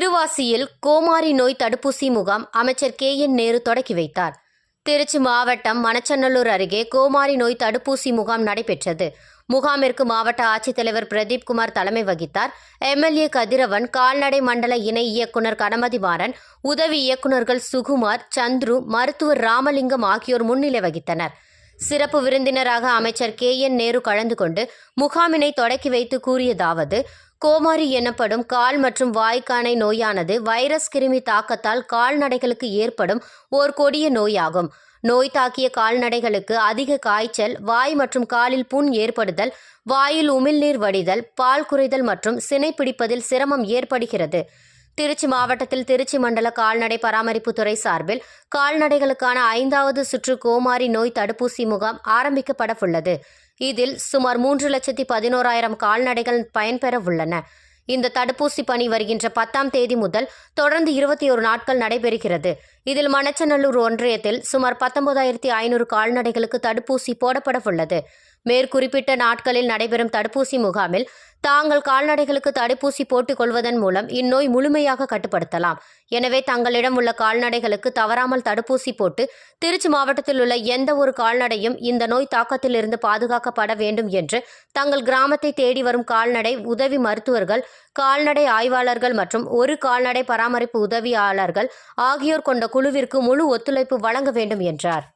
திருவாசியில் கோமாரி நோய் தடுப்பூசி முகாம் அமைச்சர் கே என் நேரு தொடக்கி வைத்தார். திருச்சி மாவட்டம் மணச்சநல்லூர் அருகே கோமாரி நோய் தடுப்பூசி முகாம் நடைபெற்றது. முகாமிற்கு மாவட்ட ஆட்சித்தலைவர் பிரதீப் குமார் தலைமை வகித்தார். எம்எல்ஏ கதிரவன் கால்நடை மண்டல இணை இயக்குனர் கணமதிமாறன் உதவி இயக்குநர்கள் சுகுமார் சந்துரு மருத்துவர் ராமலிங்கம் ஆகியோர் முன்னிலை வகித்தனர். சிறப்பு விருந்தினராக அமைச்சர் கே என் நேரு கலந்து கொண்டு முகாமினை தொடக்கி வைத்து கூறியதாவது கோமாரி எனப்படும் கால் மற்றும் வாய்க்கானை நோயானது வைரஸ் கிருமி தாக்கத்தால் கால்நடைகளுக்கு ஏற்படும் ஓர் கொடிய நோயாகும். நோய் தாக்கிய கால்நடைகளுக்கு அதிக காய்ச்சல் வாய் மற்றும் காலில் புண் ஏற்படுதல் வாயில் உமிழ்நீர் வடிதல் பால் குறைதல் மற்றும் சினை பிடிப்பதில் சிரமம் ஏற்படுகிறது. திருச்சி மாவட்டத்தில் திருச்சி மண்டல கால்நடை பராமரிப்புத்துறை சார்பில் கால்நடைகளுக்கான ஐந்தாவது சுற்று கோமாரி நோய் தடுப்பூசி முகாம் ஆரம்பிக்கப்பட உள்ளது இதில் சுமார் மூன்று லட்சத்தி பதினோராயிரம் கால்நடைகள் பயன்பெற உள்ளன இந்த தடுப்பூசி பணி வருகின்ற பத்தாம் தேதி முதல் தொடர்ந்து இருபத்தி ஒரு நாட்கள் நடைபெறுகிறது. இதில் மணச்சநல்லூர் ஒன்றியத்தில் சுமார் பத்தொன்பதாயிரத்தி ஐநூறு கால்நடைகளுக்கு தடுப்பூசி போடப்பட உள்ளது மேற்குறிப்பிட்ட நாட்களில் நடைபெறும் தடுப்பூசி முகாமில் தாங்கள் கால்நடைகளுக்கு தடுப்பூசி போட்டுக் கொள்வதன் மூலம் இந்நோய் முழுமையாக கட்டுப்படுத்தலாம். எனவே தங்களிடம் உள்ள கால்நடைகளுக்கு தவறாமல் தடுப்பூசி போட்டு திருச்சி மாவட்டத்தில் உள்ள எந்த ஒரு கால்நடையும் இந்த நோய் தாக்கத்திலிருந்து பாதுகாக்கப்பட வேண்டும் என்று தங்கள் கிராமத்தை தேடி வரும் கால்நடை உதவி மருத்துவர்கள் கால்நடை ஆய்வாளர்கள் மற்றும் ஒரு கால்நடை பராமரிப்பு உதவியாளர்கள் ஆகியோர் கொண்ட குழுவிற்கு முழு ஒத்துழைப்பு வழங்க வேண்டும் என்றார்.